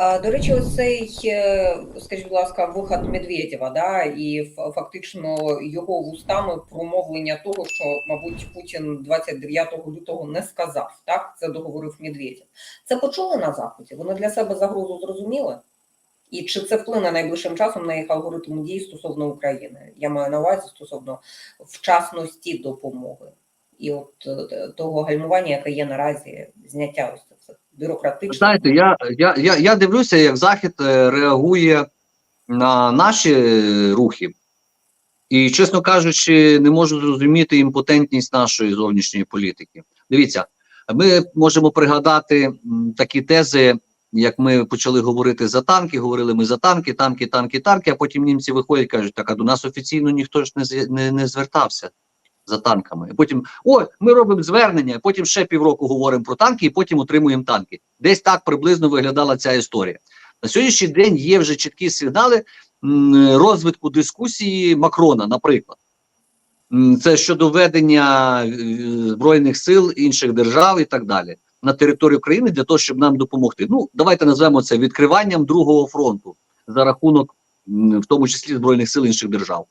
До речі, ось цей, е, скажіть, будь ласка, виход Медведєва, да, і фактично його вустами промовлення того, що, мабуть, Путін 29 лютого не сказав, так? Це договорив Медведєв. Це почули на Заході? Вони для себе загрозу зрозуміли? І чи це вплине найближчим часом на їх алгоритм дій стосовно України? Я маю на увазі стосовно вчасності допомоги і от е, того гальмування, яке є наразі, зняття ось цих бюрократичних. Знаєте, я, я, я, я дивлюся, як Захід е, реагує на наші е, рухи, і, чесно кажучи, не можу зрозуміти імпотентність нашої зовнішньої політики. Дивіться, ми можемо пригадати такі тези, як ми почали говорити за танки, говорили ми за танки, танки, танки, танки, а потім німці виходять і кажуть, так, а до нас офіційно ніхто ж не, не, не звертався за танками. І потім, о, ми робимо звернення, потім ще півроку говоримо про танки, і потім отримуємо танки. Десь так приблизно виглядала ця історія. На сьогоднішній день є вже чіткі сигнали розвитку дискусії Макрона, наприклад. Це щодо введення е, збройних сил інших держав і так далі на територію країни для того, щоб нам допомогти. Ну, давайте назвемо це відкриванням другого фронту за рахунок, в тому числі збройних сил інших держав.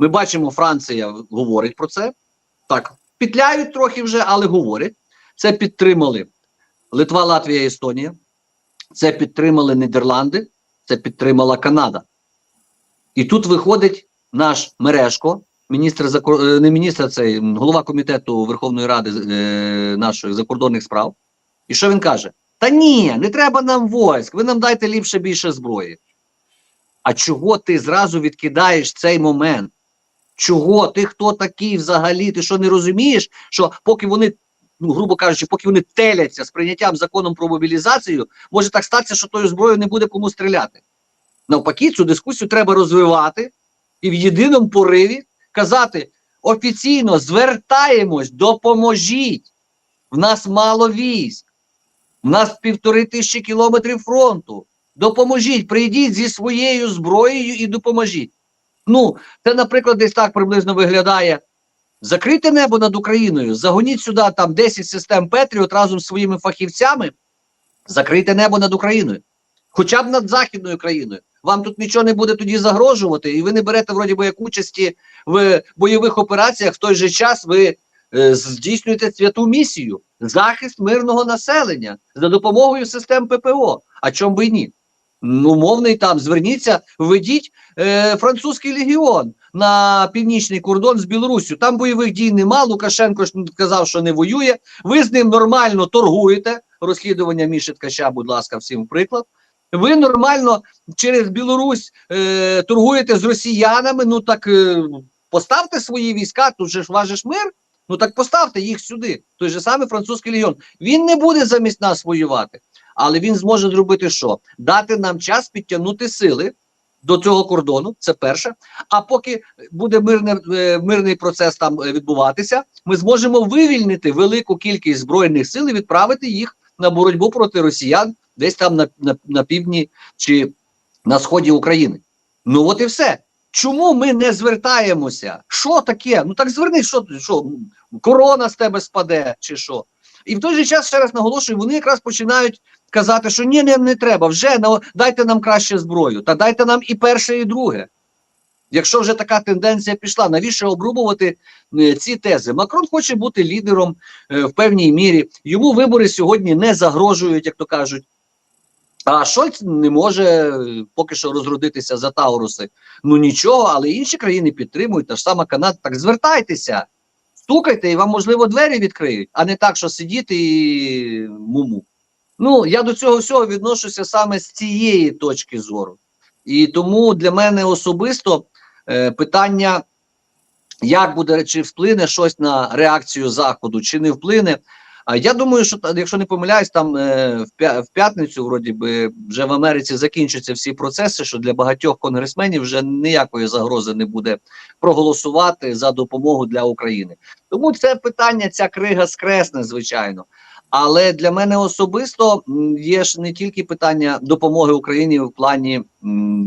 Ми бачимо, Франція говорить про це. Так, петляють трохи вже, але говорять. Це підтримали Литва, Латвія, Естонія. Це підтримали Нідерланди, це підтримала Канада. І тут виходить наш Мережко, міністр е, не міністр, а цей голова комітету Верховної Ради е, наших закордонних справ. І що він каже? Та ні, не треба нам войск, ви нам дайте ліпше більше зброї. А чого ти зразу відкидаєш цей момент? Чого? Ти хто такий взагалі? Ти що не розумієш, що поки вони, ну грубо кажучи, поки вони теляться з прийняттям законом про мобілізацію, може так статися, що тою зброєю не буде кому стріляти. Навпаки, цю дискусію треба розвивати і в єдиному пориві казати офіційно звертаємось, допоможіть. В нас мало військ, в нас півтори тисячі кілометрів фронту. Допоможіть, прийдіть зі своєю зброєю і допоможіть. Ну, це, наприклад, десь так приблизно виглядає. Закрите небо над Україною, загоніть сюди там 10 систем Петріот разом з своїми фахівцями, закрийте небо над Україною. Хоча б над Західною країною. Вам тут нічого не буде тоді загрожувати, і ви не берете вроді би як участі в бойових операціях. В той же час ви е, здійснюєте святу місію захист мирного населення за допомогою систем ППО. А чому би і ні? Ну, мовний там, зверніться, введіть е, французький легіон на північний кордон з Білоруссю. Там бойових дій нема. Лукашенко ж казав, що не воює. Ви з ним нормально торгуєте. Розслідування Міші Ткача, будь ласка, всім приклад. Ви нормально через Білорусь е, торгуєте з росіянами. Ну так е, поставте свої війська, тут же ж ж мир. Ну так поставте їх сюди. Той же самий французький легіон. Він не буде замість нас воювати, але він зможе зробити що? Дати нам час підтягнути сили до цього кордону. Це перше. А поки буде мирне, е, мирний процес там е, відбуватися, ми зможемо вивільнити велику кількість збройних сил і відправити їх на боротьбу проти росіян десь там на, на, на півдні чи на сході України. Ну от і все. Чому ми не звертаємося? Що таке? Ну так звернись, що, що корона з тебе спаде, чи що? І в той же час, ще раз наголошую, вони якраз починають казати, що ні, не, не треба, вже на, дайте нам краще зброю, та дайте нам і перше, і друге. Якщо вже така тенденція пішла, навіщо обрубувати е, ці тези? Макрон хоче бути лідером е, в певній мірі. Йому вибори сьогодні не загрожують, як то кажуть. А Шольц не може е, поки що розродитися за Тауруси. Ну нічого, але інші країни підтримують. Та ж сама Канада. Так звертайтеся, стукайте, і вам, можливо, двері відкриють, а не так, що сидіти і муму. Ну, я до цього всього відношуся саме з цієї точки зору. І тому для мене особисто е, питання, як буде, чи вплине щось на реакцію Заходу, чи не вплине. А я думаю, що якщо не помиляюсь, там е, в п'ятницю, вроді би, вже в Америці закінчаться всі процеси, що для багатьох конгресменів вже ніякої загрози не буде проголосувати за допомогу для України. Тому це питання, ця крига скресне, звичайно. Але для мене особисто є ж не тільки питання допомоги Україні в плані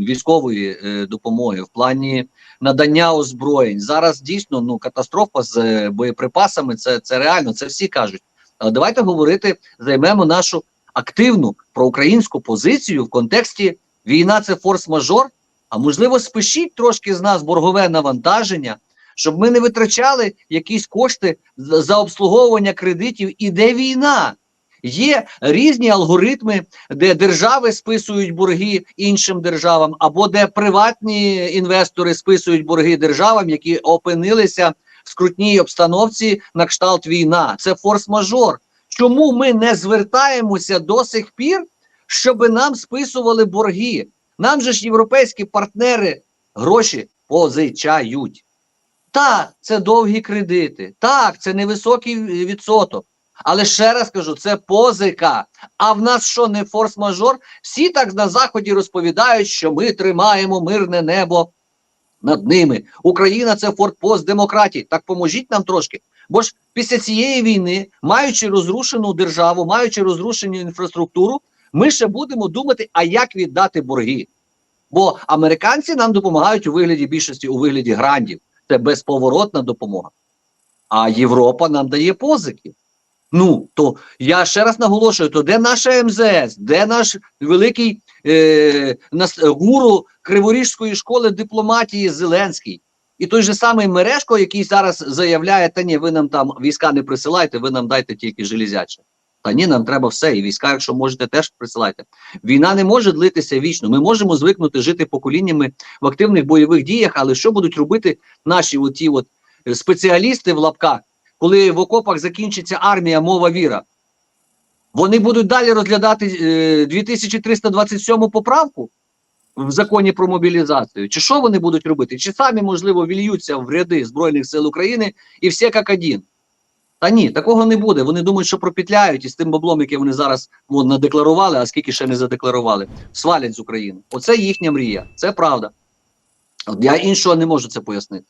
військової е, допомоги, в плані надання озброєнь. Зараз дійсно ну катастрофа з е, боєприпасами. Це, це реально, це всі кажуть. Але давайте говорити, займемо нашу активну проукраїнську позицію в контексті війна це форс-мажор. А можливо, спишіть трошки з нас боргове навантаження, щоб ми не витрачали якісь кошти за обслуговування кредитів. Іде війна. Є різні алгоритми, де держави списують борги іншим державам, або де приватні інвестори списують борги державам, які опинилися в скрутній обстановці на кшталт війна. Це форс-мажор. Чому ми не звертаємося до сих пір, щоб нам списували борги? Нам же ж європейські партнери гроші позичають. Так, це довгі кредити. Так, це невисокий відсоток. Але ще раз кажу, це позика. А в нас що не форс-мажор? Всі так на заході розповідають, що ми тримаємо мирне небо над ними. Україна це фортпост демократії. Так поможіть нам трошки. Бо ж після цієї війни, маючи розрушену державу, маючи розрушену інфраструктуру, ми ще будемо думати, а як віддати борги. Бо американці нам допомагають у вигляді більшості у вигляді грандів. Це безповоротна допомога. А Європа нам дає позики. Ну, то я ще раз наголошую: то де наша МЗС, де наш великий е, нас, гуру Криворіжської школи дипломатії Зеленський? І той же самий Мережко, який зараз заявляє, та ні, ви нам там війська не присилайте, ви нам дайте тільки железяче. Та ні, нам треба все, і війська, якщо можете, теж присилайте. Війна не може длитися вічно. Ми можемо звикнути жити поколіннями в активних бойових діях, але що будуть робити наші оті от е, спеціалісти в лапках, коли в окопах закінчиться армія, мова віра? Вони будуть далі розглядати е, 2327 поправку в законі про мобілізацію. Чи що вони будуть робити? Чи самі, можливо, вільються в ряди Збройних сил України і всі як один? Та ні, такого не буде. Вони думають, що пропітляють і з тим баблом, яке вони зараз вон, надекларували, а скільки ще не задекларували, свалять з України. Оце їхня мрія. Це правда. От я іншого не можу це пояснити.